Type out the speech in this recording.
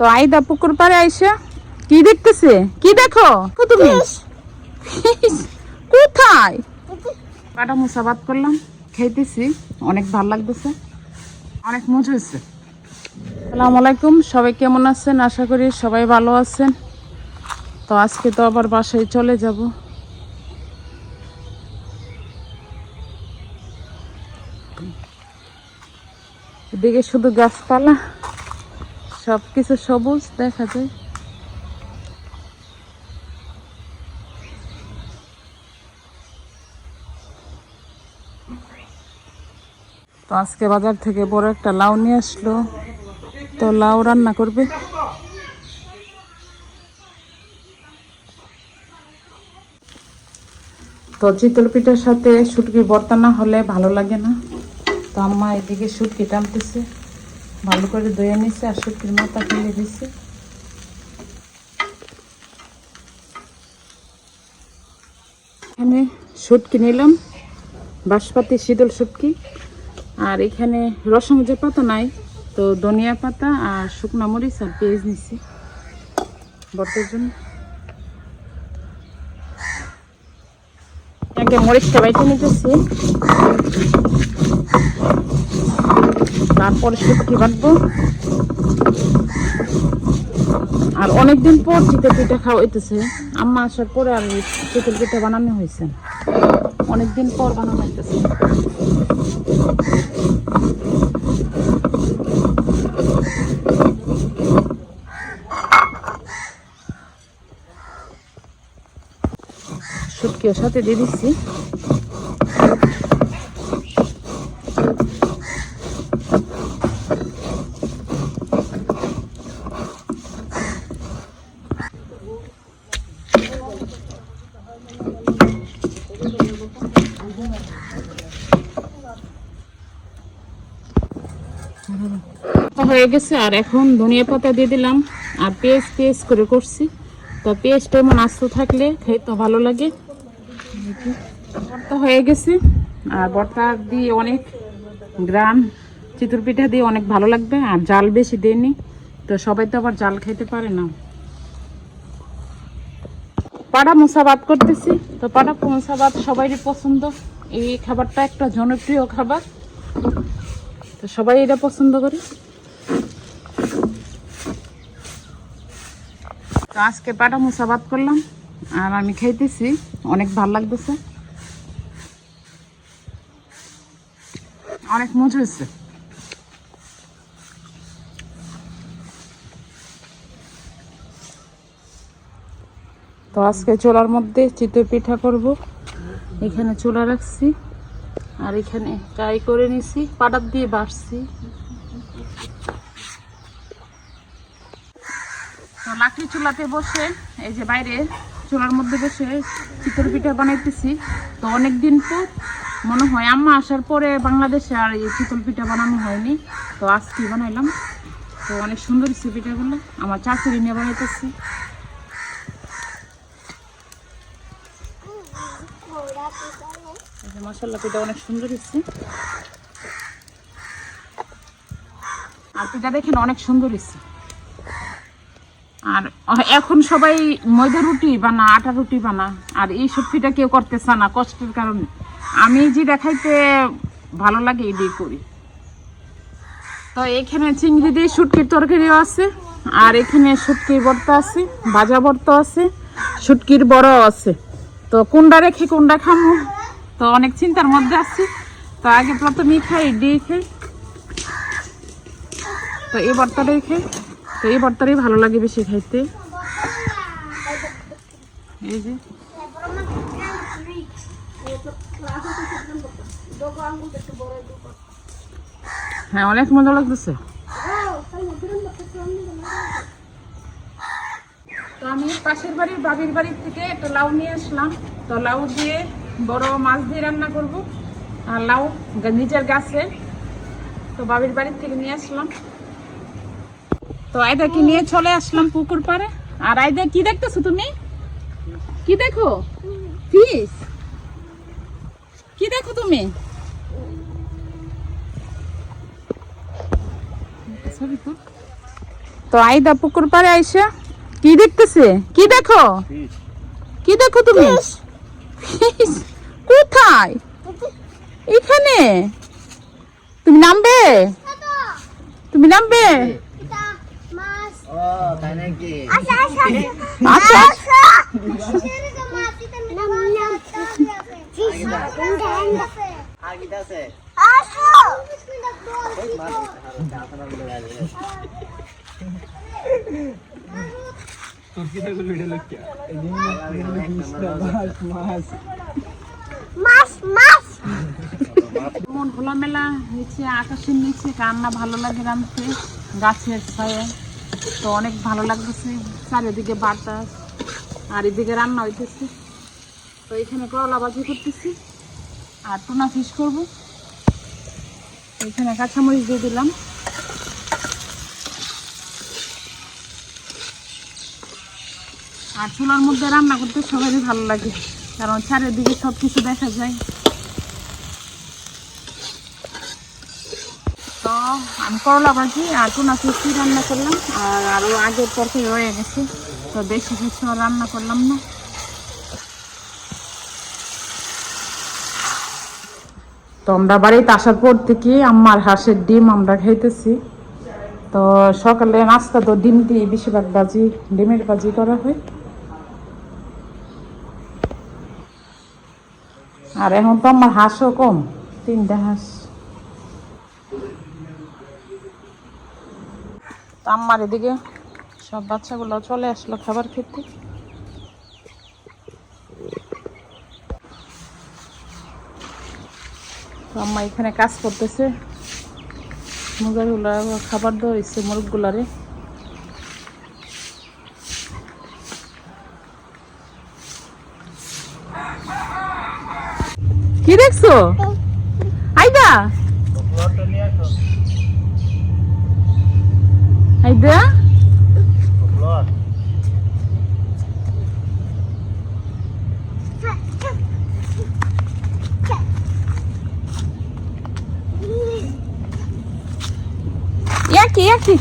তো আইদা পুকুর পাড়ে আইসা কি দেখতেছে? কি দেখো? তুমি? কোথায়? কাটা মুসাবাদ করলাম খাইতেছি অনেক ভালো লাগতেছে অনেক মজা হয়েছে। আসসালামু আলাইকুম সবাই কেমন আছেন? আশা করি সবাই ভালো আছেন। তো আজকে তো আবার বাসায় চলে যাব। এদিকে শুধু গাছপালা। সব কিছু সবুজ দেখা যায়। তো আজকে বাজার থেকে বড় একটা লাউ নিয়ে আসলো। তো লাউ রান্না করবে। তো চিতল পিঠার সাথে শুটকি ভর্তা না হলে ভালো লাগে না। তো আম্মা এদিকে শুটকি টানতেছে। ভালো করে ধুয়ে নিছে আর শুটকির মাথা ফেলে দিছে এখানে শুটকি নিলাম, বাঁশপাতি, শীতল শুটকি। আর এখানে রসম যে পাতা নাই, তো ধনিয়া পাতা আর শুকনা মরিচ আর পেঁয়াজ নিছি বর্তের জন্য। মরিচটা বাইটে নিতেছি। তারপরে শুটকি বাটবো আর অনেকদিন পর চিতল পিঠা খাওয়া হইতেছে, আম্মা আসার পরে আর চিতল পিঠা বানানো হয়েছে অনেকদিন পর বানানো হইতেছে। শুটকিও সাথে দিয়ে দিচ্ছি হয়ে গেছে, আর এখন ধনিয়া পাতা দিয়ে দিলাম, আর পেঁয়াজ পেঁয়াজ করে করছি। তো পেঁয়াজটা এমন আস্ত থাকলে খেতে ভালো লাগে। ভর্তা হয়ে গেছে, আর ভর্তা দিয়ে অনেক গ্রাম চিতর পিঠা দিয়ে অনেক ভালো লাগবে, আর জাল বেশি দেয়নি, তো সবাই তো আবার জাল খাইতে পারে না। পাড়া মশাবাদ করতেছি। তো পাড়া মশাবাদ সবারই পছন্দ। এই খাবারটা একটা জনপ্রিয় খাবার। তো সবাই এটা পছন্দ করে। তো আজকে পাটা মুসাবাদ করলাম। আর আমি খাইতেছি। অনেক ভালো লাগতেছে। অনেক মজা হয়েছে। তো আজকে চোলার মধ্যে চিতই পিঠা করব। এখানে চোলা রাখছি। আর এখানে ট্রাই করে নিছি, পাটার দিয়ে বাড়ছি। তো লাকড়ি চুলাতে বসে, এই যে বাইরে চুলার মধ্যে বসে চিতল পিঠা বানাইতেছি। তো অনেক দিন পর মনে হয় আম্মা আসার পরে বাংলাদেশে আর এই চিতল পিঠা বানানো হয়নি। তো আজকে বানাইলাম। তো অনেক সুন্দর পিঠাগুলো। আমার চাচুরি নিয়ে বানাইতেছি। মশলা পিঠা অনেক সুন্দর হচ্ছে আর পিঠা দেখেন অনেক সুন্দর হচ্ছে আর এখন সবাই ময়দা রুটি বানা, আটা রুটি বানা, আর এই সব পিঠা কেউ করতেছে না কষ্টের কারণে। আমি যে দেখাইতে ভালো লাগে এটাই করি। তো এখানে চিংড়ি দিয়ে শুটকির তরকারিও আছে, আর এখানে শুটকির ভর্তা আছে, ভাজা ভর্তা আছে, শুটকির বড় আছে। তো কোনটা রেখে কোনটা খামো? তো অনেক চিন্তার মধ্যে আছি। তো আগে প্রথমেই খাই, দিয়ে খাই। তো এই ভর্তাটাই খাই। তো এই ভর্তাটাই ভালো লাগে বেশি খাইতে। এই যে। হ্যাঁ অনেক মজা লাগতেছে। তো আমি পাশের বাড়ির বাবির বাড়ির থেকে একটা লাউ নিয়ে আসলাম। তো লাউ দিয়ে বড় মাছ দিয়ে রান্না করব আর লাউ নিজের গাছে। তো বাবির বাড়ির থেকে নিয়ে আসলাম। তো আয়দাকে নিয়ে চলে আসলাম পুকুর পাড়ে? আর আয়দা কি দেখতেছো তুমি? কি দেখো? ফিস? কি দেখো তুমি? তো। আইদা পুকুর পাড়ে আইসা কি দেখতেছে? কি দেখো? কি দেখো তুমি? কোথায়? এখানে? তুমি নামবে? তুমি নামবে? ও তাই আচ্ছা আগিটা আছে মন খোলামেলা নিচে আকাশের নিচে রান্না ভালো লাগে রাঁধতে গাছের ছায়ে তো অনেক ভালো লাগতেছে। চারিদিকে বাতাস আর এদিকে রান্না হইতেছে। তো এখানে করলা ভাজি করতেছি আর টুনা ফিশ করব। এখানে কাঁচামরিচ দিয়ে দিলাম। আর চুলার মধ্যে রান্না করতে সবারই ভালো লাগে, কারণ চারিদিকে সব কিছু দেখা যায়। তো আমি করলা ভাজি আর টুনা ফিসি রান্না করলাম, আর আরও আগের পরকে রয়ে গেছে, তো বেশি কিছু রান্না করলাম না। তো আমরা বাড়িতে আসার পর থেকে আমার হাঁসের ডিম আমরা খাইতেছি। তো সকালে নাস্তা তো ডিম দিয়ে বেশিরভাগ ভাজি, ডিমের ভাজি করা হয়। আর এখন তো আমার হাঁসও কম, তিনটা হাঁস। আমার এদিকে সব বাচ্চাগুলো চলে আসলো খাবার খেতে। তো আম্মা এখানে কাজ করতেছে। মুরগিগুলো খাবার দেওয়া হয়েছে মুরগগুলারে। কি দেখছ? আইদা? আইদা? একই একই